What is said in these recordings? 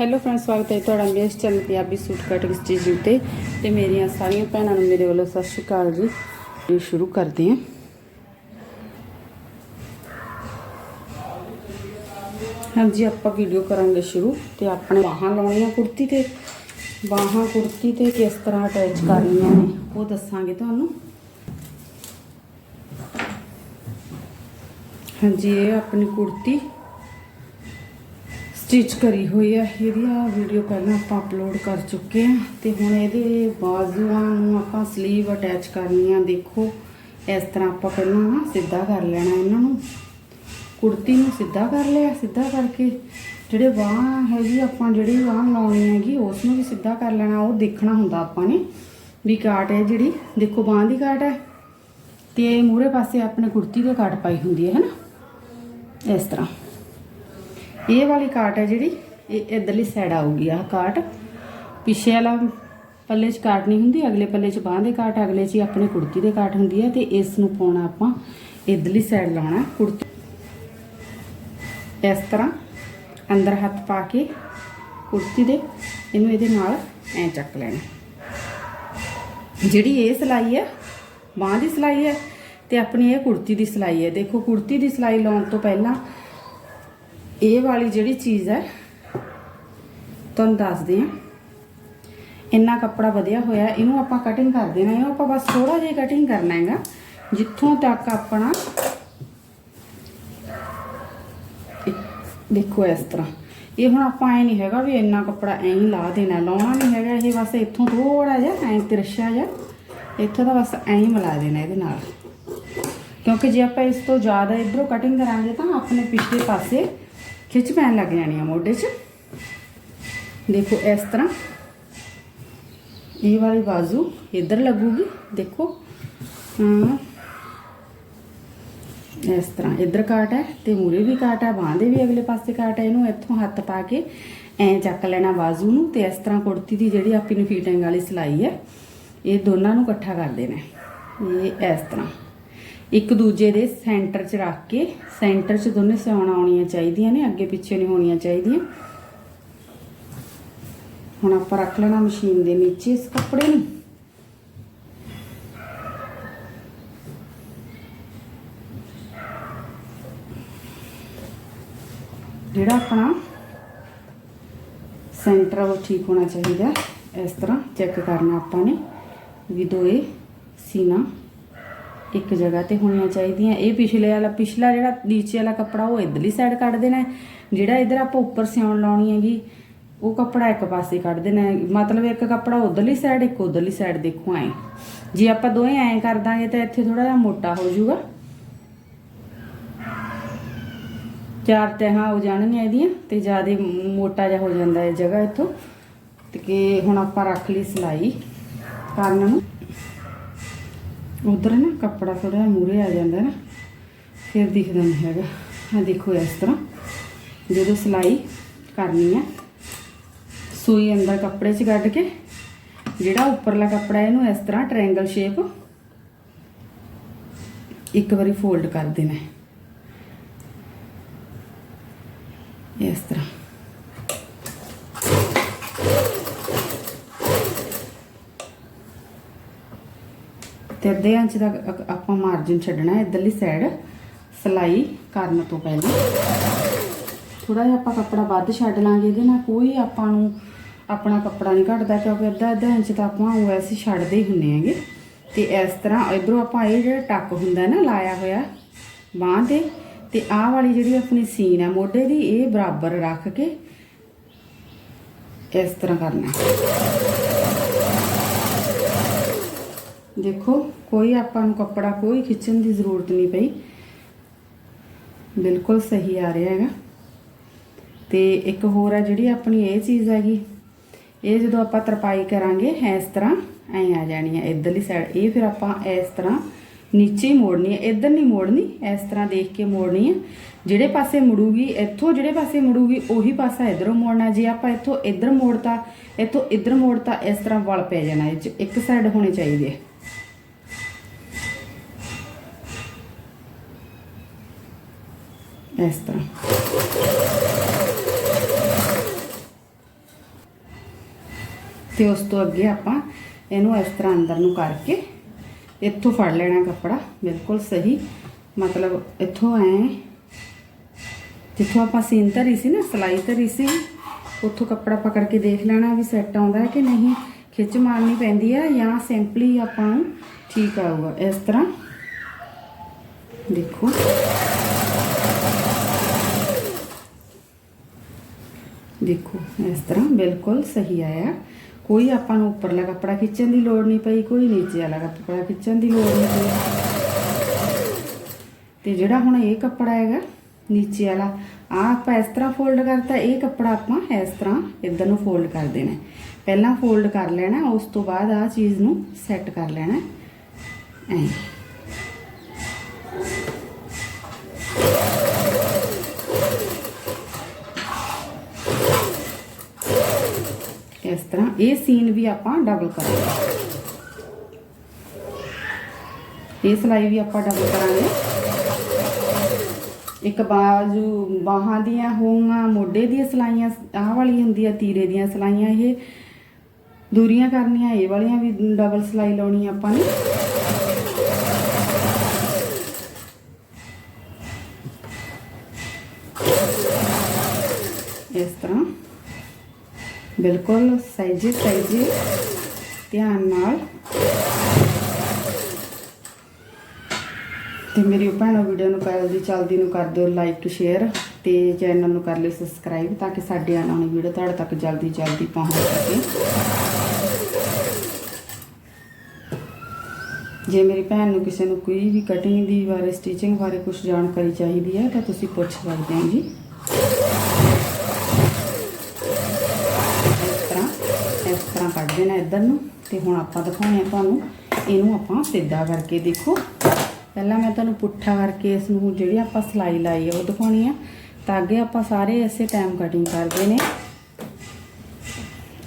Hello friends ਸਵਾਗਤ ਹੈ ਤੁਹਾਡਾ ਮੇਰੇ channel Punjabi suit cutting stitching ਤੇ ਤੇ ਮੇਰੀਆਂ ਸਾਰੀਆਂ ਭੈਣਾਂ ਨੂੰ ਮੇਰੇ ਵੱਲੋਂ ਸਤਿ ਸ਼੍ਰੀ ਅਕਾਲ ਜੀ। ਇਹ ਸ਼ੁਰੂ ਕਰਦੇ ਹਾਂ। ਹਾਂਜੀ, ਆਪਾਂ ਵੀਡੀਓ ਕਰਾਂਗੇ ਸ਼ੁਰੂ ਤੇ ਆਪਣੇ ਬਾਹਾਂ ਲਾਉਣੀਆਂ ਕੁੜਤੀ ਤੇ। ਬਾਹਾਂ, ਕੁੜਤੀ ਤੇ ਕਿਸ ਤਰ੍ਹਾਂ ਅਟੈਚ ਕਰਨੀਆਂ ਨੇ, ਉਹ ਦੱਸਾਂਗੇ ਤੁਹਾਨੂੰ। ਹਾਂਜੀ, ਇਹ ਆਪਣੀ ਕੁੜਤੀ। ਸਟਿਚ ਕਰੀ ਹੋਈ ਹੈ। ਇਹਦੀ ਆ ਵੀਡੀਓ ਪਹਿਲਾਂ ਆਪਾਂ ਅਪਲੋਡ ਕਰ ਚੁੱਕੇ ਹਾਂ ਤੇ ਹੁਣ ਇਹਦੇ ਬਾਜ਼ੂਆਂ ਨੂੰ ਆਪਾਂ ਸਲੀਵ ਅਟੈਚ ਕਰਨੀ ਆ। ਦੇਖੋ, ਇਸ ਤਰ੍ਹਾਂ ਆਪਾਂ ਪਹਿਲਾਂ ਸਿੱਧਾ ਕਰ ਲੈਣਾ ਇਹਨਾਂ ਨੂੰ। ਕੁੜਤੀ ਨੂੰ ਸਿੱਧਾ ਕਰ ਲਿਆ, ਸਿੱਧਾ ਕਰਕੇ। ਜਿਹੜੇ ਬਾਹਾਂ ਹੈਗੀ ਆਪਾਂ, ਜਿਹੜੀ ਬਾਹ ਲਾਉਣੀ ਹੈਗੀ, ਉਸ ਨੂੰ ਵੀ ਸਿੱਧਾ ਕਰ ਲੈਣਾ। ਉਹ ਦੇਖਣਾ ਹੁੰਦਾ ਆਪਾਂ ਨੇ ਵੀ ਕਾਟ ਹੈ ਜਿਹੜੀ। ਦੇਖੋ, ਬਾਹ ਦੀ ਕਾਟ ਹੈ ਤੇ ਮੂਹਰੇ ਪਾਸੇ ਆਪਣੇ ਕੁੜਤੀ ਦੇ ਕਾਟ ਪਾਈ ਹੁੰਦੀ ਹੈ ਹਨਾ ਇਸ ਤਰ੍ਹਾਂ। ਇਹ ਵਾਲੀ ਕਾਟ ਹੈ ਜਿਹੜੀ, ਇਹ ਇਧਰਲੀ ਸਾਈਡ ਆਊਗੀ ਆਹ ਕਾਟ। ਪਿੱਛੇ ਵਾਲਾ ਪੱਲੇ 'ਚ ਕਾਟ ਨਹੀਂ ਹੁੰਦੀ, ਅਗਲੇ ਪੱਲੇ 'ਚ ਬਾਹਾਂ ਦੇ ਕਾਟ, ਅਗਲੇ 'ਚ ਹੀ ਆਪਣੇ ਕੁੜਤੀ ਦੇ ਕਾਟ ਹੁੰਦੀ ਹੈ ਤੇ ਇਸ ਨੂੰ ਪਾਉਣਾ ਆਪਾਂ ਇਧਰਲੀ ਸਾਈਡ ਲਾਉਣਾ ਕੁੜਤੀ। ਇਸ ਤਰ੍ਹਾਂ ਅੰਦਰ ਹੱਥ ਪਾ ਕੇ ਕੁੜਤੀ ਦੇ, ਇਹਨੂੰ ਇਹਦੇ ਨਾਲ ਐ ਚੱਕ ਲੈਣਾ। ਜਿਹੜੀ ਇਹ ਸਿਲਾਈ ਹੈ, ਬਾਂਹ ਦੀ ਸਿਲਾਈ ਹੈ ਤੇ ਆਪਣੀ ਇਹ ਕੁੜਤੀ ਦੀ ਸਿਲਾਈ ਹੈ। ਦੇਖੋ, ਕੁੜਤੀ ਦੀ ਸਿਲਾਈ ਲਾਉਣ ਤੋਂ ਪਹਿਲਾਂ ਇਹ ਵਾਲੀ ਜਿਹੜੀ ਚੀਜ਼ ਹੈ, ਤੁਹਾਨੂੰ ਦੱਸਦੇ ਹਾਂ ਇੰਨਾ ਕੱਪੜਾ ਵਧਿਆ ਹੋਇਆ, ਇਹਨੂੰ ਆਪਾਂ ਕਟਿੰਗ ਕਰ ਦੇਣਾ ਹੈ। ਆਪਾਂ ਬਸ ਥੋੜਾ ਜਿਹਾ ਕਟਿੰਗ ਕਰਨਾ ਹੈਗਾ, ਜਿੱਥੋਂ ਤੱਕ ਆਪਣਾ ਦੇਖੋ ਇਸ ਤਰ੍ਹਾਂ। ਇਹ ਹੁਣ ਆਪਾਂ ਐ ਨਹੀਂ ਹੈਗਾ ਵੀ ਇੰਨਾ ਕੱਪੜਾ ਐਂ ਹੀ ਲਾ ਦੇਣਾ, ਲਾਉਣਾ ਨਹੀਂ ਹੈਗਾ, ਇਹ ਬਸ ਇੱਥੋਂ ਥੋੜਾ ਜਿਹਾ ਐਂ ਤਿਰਛਾ ਜਿਹਾ, ਇੱਥੋਂ ਦਾ ਬਸ ਐਂ ਹੀ ਮਿਲਾ ਦੇਣਾ ਇਹਦੇ ਨਾਲ। ਕਿਉਂਕਿ ਜੇ ਆਪਾਂ ਇਸ ਤੋਂ ਜ਼ਿਆਦਾ ਇਧਰੋਂ ਕਟਿੰਗ ਕਰਾਂਗੇ ਤਾਂ ਆਪਣੇ ਪਿਛਲੇ ਪਾਸੇ ਖਿੱਚ ਪੈਣ ਲੱਗ ਜਾਣੀ ਆ ਮੋਢੇ 'ਚ। ਦੇਖੋ ਇਸ ਤਰ੍ਹਾਂ। ਇਹ ਵਾਲੀ ਬਾਜ਼ੂ ਇੱਧਰ ਲੱਗੂਗੀ, ਦੇਖੋ। ਇਸ ਤਰ੍ਹਾਂ, ਇੱਧਰ ਕਾਟ ਹੈ ਤੇ ਮੂਰੇ ਵੀ ਕਾਟ ਹੈ, ਬਾਹਾਂ ਦੇ ਵੀ ਅਗਲੇ ਪਾਸੇ ਕਾਟ ਹੈ। ਇਹਨੂੰ ਇੱਥੋਂ ਹੱਥ ਪਾ ਕੇ ਐਂ ਚੱਕ ਲੈਣਾ ਬਾਜ਼ੂ ਨੂੰ ਤੇ ਇਸ ਤਰ੍ਹਾਂ ਕੁੜਤੀ ਦੀ ਜਿਹੜੀ ਆਪੀ ਨੂੰ ਫੀਟਿੰਗ ਵਾਲੀ ਸਿਲਾਈ ਹੈ, ਇਹ ਦੋਨਾਂ ਨੂੰ ਇਕੱਠਾ ਕਰ ਦੇਣਾ ਇਹ ਇਸ ਤਰ੍ਹਾਂ। ਇੱਕ ਦੂਜੇ ਦੇ ਸੈਂਟਰ 'ਚ ਰੱਖ ਕੇ, ਸੈਂਟਰ 'ਚ ਦੋਨੇ ਸਿਉਣਾ ਆਉਣੀਆਂ ਚਾਹੀਦੀਆਂ ਨੇ, ਅੱਗੇ ਪਿੱਛੇ ਨਹੀਂ ਹੋਣੀਆਂ ਚਾਹੀਦੀਆਂ। ਹੁਣ ਆਪਾਂ ਰੱਖ ਲੈਣਾ ਮਸ਼ੀਨ ਦੇ ਨੀਚੇ ਇਸ ਕੱਪੜੇ ਨੂੰ। ਜਿਹੜਾ ਆਪਣਾ ਸੈਂਟਰ ਆ, ਉਹ ਠੀਕ ਹੋਣਾ ਚਾਹੀਦਾ। ਇਸ ਤਰ੍ਹਾਂ ਚੈੱਕ ਕਰਨਾ ਆਪਾਂ ਨੇ, ਵੀ ਦੋਏ ਸੀਨਾ ਇੱਕ ਜਗ੍ਹਾ ਤੇ ਹੋਣੀਆਂ ਚਾਹੀਦੀਆਂ। ਇਹ ਪਿਛਲੇ ਵਾਲਾ ਪਿਛਲਾ ਜਿਹੜਾ ਨੀਚੇ ਵਾਲਾ ਕੱਪੜਾ, ਉਹ ਇਧਰਲੀ ਸਾਈਡ ਕੱਢ ਦੇਣਾ ਜਿਹੜਾ ਇਧਰ ਆਪਾਂ ਉੱਪਰ ਸਿਉਣ ਲਾਉਣੀ ਹੈਗੀ, ਉਹ ਕੱਪੜਾ ਇੱਕ ਪਾਸੇ ਕੱਢ ਦੇਣਾ ਮਤਲਬ ਇੱਕ ਕੱਪੜਾ ਉਧਰਲੀ ਸਾਈਡ ਇੱਕ ਉਧਰਲੀ ਸਾਈਡ ਦੇਖੋ ਐ। ਜੇ ਆਪਾਂ ਦੋਵੇਂ ਐਂ ਕਰ ਦਾਂਗੇ ਤਾਂ ਇੱਥੇ ਥੋੜਾ ਜਿਹਾ ਮੋਟਾ ਹੋ ਜਾਊਗਾ। ਚਾਰ ਤਹਾਂ ਹੋ ਜਾਣਗੀਆਂ ਇਹਦੀਆਂ ਤੇ ਜ਼ਿਆਦਾ ਮੋਟਾ ਜਿਹਾ ਹੋ ਜਾਂਦਾ ਹੈ ਜਗ੍ਹਾ ਇੱਥੋਂ। ਤੇ ਕਿ ਹੁਣ ਆਪਾਂ ਰੱਖ ਲਈ ਸਿਲਾਈ ਕਰਨ ਨੂੰ। ਉਧਰ ਨਾ ਕੱਪੜਾ ਥੋੜਾ ਜਿਹਾ ਮੂਰੇ ਆ ਜਾਂਦਾ ਨਾ, ਫਿਰ ਦਿਖਦਾ ਨਹੀਂ ਹੈਗਾ। ਆ ਦੇਖੋ ਇਸ ਤਰ੍ਹਾਂ, ਜਦੋਂ ਸਿਲਾਈ ਕਰਨੀ ਆ, ਸੂਈ ਅੰਦਰ ਕੱਪੜੇ 'ਚ ਕੱਢ ਕੇ, ਜਿਹੜਾ ਉੱਪਰਲਾ ਕੱਪੜਾ ਇਹਨੂੰ ਇਸ ਤਰ੍ਹਾਂ ਟ੍ਰਾਇੰਗਲ ਸ਼ੇਪ ਇੱਕ ਵਾਰੀ ਫੋਲਡ ਕਰ ਦੇਣਾ ਇਸ ਤਰ੍ਹਾਂ। ਤੇ ਅੱਧੇ ਇੰਚ ਦਾ ਆਪਾਂ ਮਾਰਜਨ ਛੱਡਣਾ ਹੈ ਇਧਰਲੀ ਸਾਈਡ ਸਲਾਈ ਕਰਨ ਤੋਂ ਪਹਿਲਾਂ। ਥੋੜਾ ਜਿਹਾ ਆਪਾਂ ਕੱਪੜਾ ਵੱਧ ਛੱਡ ਲਾਂਗੇ, ਇਹਦੇ ਨਾਲ ਕੋਈ ਆਪਾਂ ਨੂੰ ਆਪਣਾ ਕੱਪੜਾ ਨਹੀਂ ਘਟਦਾ, ਕਿਉਂਕਿ ਅੱਧਾ ਅੱਧਾ ਇੰਚ ਤਾਂ ਆਪਾਂ ਉਹ ਐਸੀ ਛੱਡਦੇ ਹੀ ਹੁੰਨੇ ਆਂਗੇ ਤੇ ਇਸ ਤਰ੍ਹਾਂ ਇਧਰੋਂ ਆਪਾਂ ਇਹ ਜਿਹੜਾ ਟੱਕ ਹੁੰਦਾ ਨਾ ਲਾਇਆ ਹੋਇਆ, ਬਾਂਹ ਤੇ ਤੇ ਆਹ ਵਾਲੀ ਜਿਹੜੀ ਆਪਣੀ ਸੀਨ ਹੈ, ਮੋਢੇ ਦੀ, ਇਹ ਬਰਾਬਰ ਰੱਖ ਕੇ ਇਸ ਤਰ੍ਹਾਂ ਕਰਨਾ। ਦੇਖੋ, ਕੋਈ ਆਪਾਂ ਨੂੰ ਕੱਪੜਾ, ਕੋਈ ਖਿੱਚਣ ਦੀ ਜ਼ਰੂਰਤ ਨਹੀਂ ਪਈ। ਬਿਲਕੁਲ ਸਹੀ ਆ ਰਿਹਾ ਹੈਗਾ। ਤੇ ਇੱਕ ਹੋਰ ਹੈ ਜਿਹੜੀ ਆਪਣੀ ਇਹ ਚੀਜ਼ ਹੈਗੀ, ਇਹ ਜਦੋਂ ਆਪਾਂ ਤਰਪਾਈ ਕਰਾਂਗੇ, ਇਸ ਤਰ੍ਹਾਂ ਐਂ ਆ ਜਾਣੀ ਹੈ ਇਧਰਲੀ ਸਾਈਡ ਇਹ ਫਿਰ ਆਪਾਂ ਇਸ ਤਰ੍ਹਾਂ ਨੀਚੇ ਹੀ ਮੋੜਨੀ ਹੈ ਇਧਰ ਨਹੀਂ ਮੋੜਨੀ, ਇਸ ਤਰ੍ਹਾਂ ਦੇਖ ਕੇ ਮੋੜਨੀ ਹੈ ਜਿਹੜੇ ਪਾਸੇ ਮੁੜੂਗੀ, ਇੱਥੋਂ ਜਿਹੜੇ ਪਾਸੇ ਮੁੜੂਗੀ, ਉਹੀ ਪਾਸਾ ਇਧਰੋਂ ਮੋੜਨਾ। ਜੇ ਆਪਾਂ ਇੱਥੋਂ ਇਧਰ ਮੋੜਤਾ, ਇੱਥੋਂ ਇਧਰ ਮੋੜਤਾ, ਇਸ ਤਰ੍ਹਾਂ ਵਲ ਪੈ ਜਾਣਾ, ਇਹ 'ਚ ਇੱਕ ਸਾਈਡ ਹੋਣੇ ਚਾਹੀਦੇ ਇਸ ਤਰ੍ਹਾਂ ਤੇ ਉਸ ਤੋਂ ਅੱਗੇ ਆਪਾਂ ਇਹਨੂੰ ਇਸ ਤਰ੍ਹਾਂ ਅੰਦਰ ਨੂੰ ਕਰਕੇ ਇੱਥੋਂ ਫੜ ਲੈਣਾ ਕੱਪੜਾ ਬਿਲਕੁਲ ਸਹੀ ਮਤਲਬ ਇੱਥੋਂ ਐ ਜਿੱਥੋਂ ਆਪਾਂ ਸੀਨ ਧਰੀ ਸੀ ਨਾ ਸਲਾਈ ਧਰੀ ਸੀ ਉੱਥੋਂ ਕੱਪੜਾ ਪਕੜ ਕੇ ਦੇਖ ਲੈਣਾ ਵੀ ਸੈੱਟ ਆਉਂਦਾ ਹੈ ਕਿ ਨਹੀਂ ਖਿੱਚ ਮਾਰਨੀ ਪੈਂਦੀ ਹੈ ਜਾਂ ਸਿੰਪਲੀ ਆਪਾਂ ਨੂੰ ਠੀਕ ਆਊਗਾ ਇਸ ਤਰ੍ਹਾਂ ਦੇਖੋ ਦੇਖੋ, ਇਸ ਤਰ੍ਹਾਂ ਬਿਲਕੁਲ ਸਹੀ ਆਇਆ। ਕੋਈ ਆਪਾਂ ਨੂੰ ਉੱਪਰਲਾ ਕੱਪੜਾ ਖਿੱਚਣ ਦੀ ਲੋੜ ਨਹੀਂ ਪਈ, ਕੋਈ ਨੀਚੇ ਵਾਲਾ ਕੱਪੜਾ ਖਿੱਚਣ ਦੀ ਲੋੜ ਨਹੀਂ ਪਈ। ਤੇ ਜਿਹੜਾ ਹੁਣ ਇਹ ਕੱਪੜਾ ਹੈਗਾ ਨੀਚੇ ਵਾਲਾ ਆ ਆਪਾਂ ਇਸ ਤਰ੍ਹਾਂ ਫੋਲਡ ਕਰਤਾ, ਇਹ ਕੱਪੜਾ ਆਪਾਂ ਇਸ ਤਰ੍ਹਾਂ ਇਧਰ ਨੂੰ ਫੋਲਡ ਕਰ ਦੇਣਾ ਪਹਿਲਾਂ ਫੋਲਡ ਕਰ ਲੈਣਾ, ਉਸ ਤੋਂ ਬਾਅਦ ਆ ਚੀਜ਼ ਨੂੰ ਸੈੱਟ ਕਰ ਲੈਣਾ ਐਂ। ਇਸ ਤਰ੍ਹਾਂ ਇਹ ਸੀਨ ਵੀ ਆਪਾਂ ਡਬਲ ਕਰਾਂਗੇ। ਇਹ ਸਲਾਈ ਵੀ ਆਪਾਂ ਡਬਲ ਕਰਾਂਗੇ। ਇੱਕ ਬਾਜੂ ਬਾਹਾਂ ਦੀਆਂ ਹੋਊਗਾ ਮੋਢੇ ਦੀਆਂ ਸਲਾਈਆਂ, ਆਹ ਵਾਲੀ ਹੁੰਦੀ ਆ, ਤੀਰੇ ਦੀਆਂ ਸਲਾਈਆਂ ਇਹ। ਦੂਰੀਆਂ ਕਰਨੀਆਂ, ਇਹ ਵਾਲੀਆਂ ਵੀ ਡਬਲ ਸਲਾਈ ਲਾਉਣੀ ਆਪਾਂ ਨੇ ਇਸ ਤਰ੍ਹਾਂ ਬਿਲਕੁਲ ਸਹਿਜੇ ਸਹਿਜੇ ਧਿਆਨ ਨਾਲ। ਤੇ ਮੇਰੀ ਭੈਣੋ ਵੀਡੀਓ ਨੂੰ ਜਲਦੀ ਚਲਦੀ ਨੂੰ ਕਰ ਦਿਓ ਲਾਈਕ ਸ਼ੇਅਰ ਤੇ ਚੈਨਲ ਨੂੰ ਕਰ ਲਿਓ ਸਬਸਕ੍ਰਾਈਬ ਤਾਂ ਕਿ ਸਾਡੇ ਆਉਣ ਵਾਲੀ ਵੀਡੀਓ ਤੁਹਾਡੇ ਤੱਕ ਜਲਦੀ ਜਲਦੀ ਪਹੁੰਚ ਸਕੇ। ਜੇ ਮੇਰੀ ਭੈਣ ਨੂੰ ਕਿਸੇ ਨੂੰ ਕੋਈ ਵੀ ਕਟਿੰਗ ਦੀ ਬਾਰੇ ਸਟਿਚਿੰਗ ਬਾਰੇ ਕੁਝ ਜਾਣਕਾਰੀ ਚਾਹੀਦੀ ਹੈ ਤਾਂ ਤੁਸੀਂ ਪੁੱਛ ਸਕਦੇ ਹੋ ਜੀ ਇਸ ਤਰ੍ਹਾਂ ਇਸ ਤਰ੍ਹਾਂ ਕੱਢ ਦੇਣਾ ਇੱਧਰ ਨੂੰ ਤੇ ਹੁਣ ਆਪਾਂ ਦਿਖਾਉਣੇ ਆ ਤੁਹਾਨੂੰ। ਇਹਨੂੰ ਆਪਾਂ ਸਿੱਧਾ ਕਰਕੇ ਦੇਖੋ। ਪਹਿਲਾਂ ਮੈਂ ਤੁਹਾਨੂੰ ਪੁੱਠਾ ਕਰਕੇ ਇਸ ਨੂੰ ਜਿਹੜੀ ਆਪਾਂ ਸਲਾਈ ਲਾਈ ਆ ਉਹ ਦਿਖਾਉਣੀ ਆ। ਤਾਂ ਅੱਗੇ ਆਪਾਂ ਸਾਰੇ ਇਸੇ ਟਾਈਮ ਕਟਿੰਗ ਕਰਦੇ ਨੇ।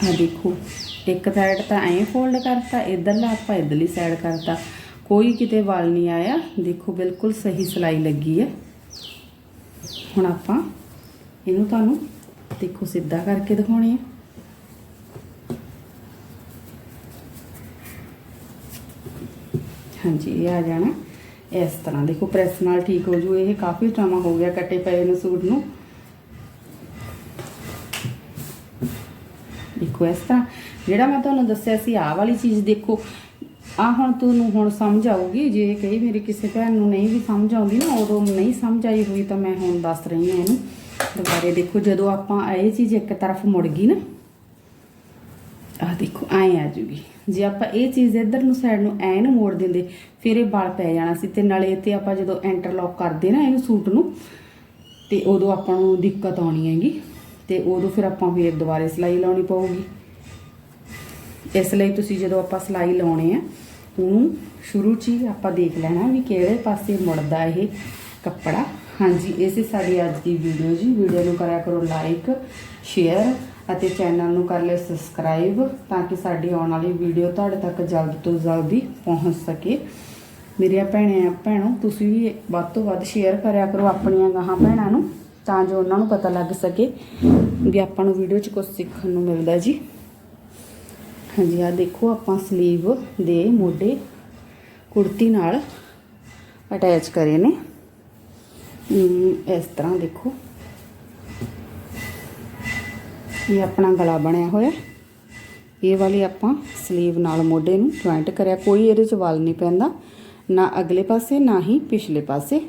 ਆ ਦੇਖੋ, ਇੱਕ ਸਾਈਡ ਤਾਂ ਐਂ ਫੋਲਡ ਕਰਤਾ, ਇਧਰਲਾ ਆਪਾਂ ਇਧਰਲੀ ਸਾਈਡ ਕਰਤਾ। ਕੋਈ ਕਿਤੇ ਵਾਲ ਨਹੀਂ ਆਇਆ। ਦੇਖੋ, ਬਿਲਕੁਲ ਸਹੀ ਸਲਾਈ ਲੱਗੀ ਹੈ ਹੁਣ ਆਪਾਂ ਇਹਨੂੰ ਤੁਹਾਨੂੰ ਦੇਖੋ ਸਿੱਧਾ ਕਰਕੇ ਦਿਖਾਉਣੀ ਹੈ ਹਾਂਜੀ ਇਹ ਆ ਜਾਣਾ। ਇਸ ਤਰ੍ਹਾਂ ਦੇਖੋ, ਪ੍ਰੈਸ ਨਾਲ ਠੀਕ ਹੋ ਜੂ, ਇਹ ਕਾਫੀ ਟਾਈਮ ਹੋ ਗਿਆ ਕੱਟੇ ਪਏ ਨੂੰ ਸੂਟ ਨੂੰ। ਦੇਖੋ, ਇਸ ਤਰ੍ਹਾਂ ਜਿਹੜਾ ਮੈਂ ਤੁਹਾਨੂੰ ਦੱਸਿਆ ਸੀ, ਆਹ ਵਾਲੀ ਚੀਜ਼ ਦੇਖੋ ਆ ਹੁਣ ਤੁਹਾਨੂੰ ਹੁਣ ਸਮਝ ਆਊਗੀ। ਜੇ ਕਈ ਮੇਰੀ ਕਿਸੇ ਭੈਣ ਨੂੰ ਨਹੀਂ ਵੀ ਸਮਝ ਆਉਂਦੀ ਨਾ, ਉਦੋਂ ਨਹੀਂ ਸਮਝ ਆਈ ਹੋਈ ਤਾਂ ਮੈਂ ਹੁਣ ਦੱਸ ਰਹੀ ਹਾਂ ਇਹਨੂੰ। ਦੁਬਾਰੇ ਦੇਖੋ, ਜਦੋਂ ਆਪਾਂ ਇਹ ਚੀਜ਼ ਇੱਕ ਤਰਫ ਮੁੜ ਗਈ ਨਾ, ਆਹ ਦੇਖੋ, ਐਂ ਆ ਜੂਗੀ। ਜੇ ਆਪਾਂ ਇਹ ਚੀਜ਼ ਇੱਧਰ ਨੂੰ ਸਾਈਡ ਨੂੰ ਐਂ ਨੂੰ ਮੋੜ ਦਿੰਦੇ, ਫਿਰ ਇਹ ਵਾਲ ਪੈ ਜਾਣਾ ਸੀ ਤੇ ਨਾਲੇ ਤੇ ਆਪਾਂ ਜਦੋਂ ਇੰਟਰਲੌਕ ਕਰਦੇ ਨਾ ਇਹਨੂੰ ਸੂਟ ਨੂੰ, ਤੇ ਉਦੋਂ ਆਪਾਂ ਨੂੰ ਦਿੱਕਤ ਆਉਣੀ ਹੈਗੀ, ਤੇ ਉਦੋਂ ਫਿਰ ਆਪਾਂ ਫੇਰ ਦੁਬਾਰੇ ਸਿਲਾਈ ਲਾਉਣੀ ਪਊਗੀ। ਇਸ ਲਈ ਤੁਸੀਂ ਜਦੋਂ ਆਪਾਂ ਸਿਲਾਈ ਲਾਉਣੇ ਆ, ਉਹਨੂੰ ਸ਼ੁਰੂ 'ਚ ਹੀ ਆਪਾਂ ਦੇਖ ਲੈਣਾ ਵੀ ਕਿਹੜੇ ਪਾਸੇ ਮੁੜਦਾ ਇਹ ਕੱਪੜਾ। ਹਾਂਜੀ ਇਹ ਸਾਡੀ ਅੱਜ ਦੀ ਵੀਡੀਓ ਜੀ ਵੀਡੀਓ ਨੂੰ ਕਰਿਆ ਕਰੋ ਲਾਈਕ ਸ਼ੇਅਰ ਅਤੇ ਚੈਨਲ ਨੂੰ ਕਰ ਲਿਓ ਸਬਸਕ੍ਰਾਈਬ ਤਾਂ ਕਿ ਸਾਡੀ ਆਉਣ ਵਾਲੀ ਵੀਡੀਓ ਤੁਹਾਡੇ ਤੱਕ ਜਲਦ ਤੋਂ ਜਲਦੀ ਪਹੁੰਚ ਸਕੇ। ਮੇਰੀਆਂ ਭੈਣਾਂ ਭੈਣੋ, ਤੁਸੀਂ ਵੀ ਵੱਧ ਤੋਂ ਵੱਧ ਸ਼ੇਅਰ ਕਰਿਆ ਕਰੋ ਆਪਣੀਆਂ ਗਾਹਾਂ ਭੈਣਾਂ ਨੂੰ ਤਾਂ ਜੋ ਉਹਨਾਂ ਨੂੰ ਪਤਾ ਲੱਗ ਸਕੇ ਵੀ ਆਪਾਂ ਨੂੰ ਵੀਡੀਓ 'ਚ ਕੁਝ ਸਿੱਖਣ ਨੂੰ ਮਿਲਦਾ ਜੀ। ਹਾਂਜੀ ਆ ਦੇਖੋ ਆਪਾਂ ਸਲੀਵ ਦੇ ਮੋਢੇ ਕੁੜਤੀ ਨਾਲ ਅਟੈਚ ਕਰੇ ਨੇ। ਇਸ ਤਰ੍ਹਾਂ ਦੇਖੋ। ਇਹ ਆਪਣਾ ਗਲਾ ਬਣਿਆ ਹੋਇਆ। ਇਹ ਵਾਲੀ ਆਪਾਂ ਸਲੀਵ ਨਾਲ ਮੋਢੇ ਨੂੰ ਜੁਆਇੰਟ ਕਰਿਆ। ਕੋਈ ਇਹਦੇ ਚ ਵਾਲ ਨਹੀਂ ਪੈਂਦਾ। ਨਾ ਅਗਲੇ ਪਾਸੇ, ਨਾ ਹੀ ਪਿਛਲੇ ਪਾਸੇ।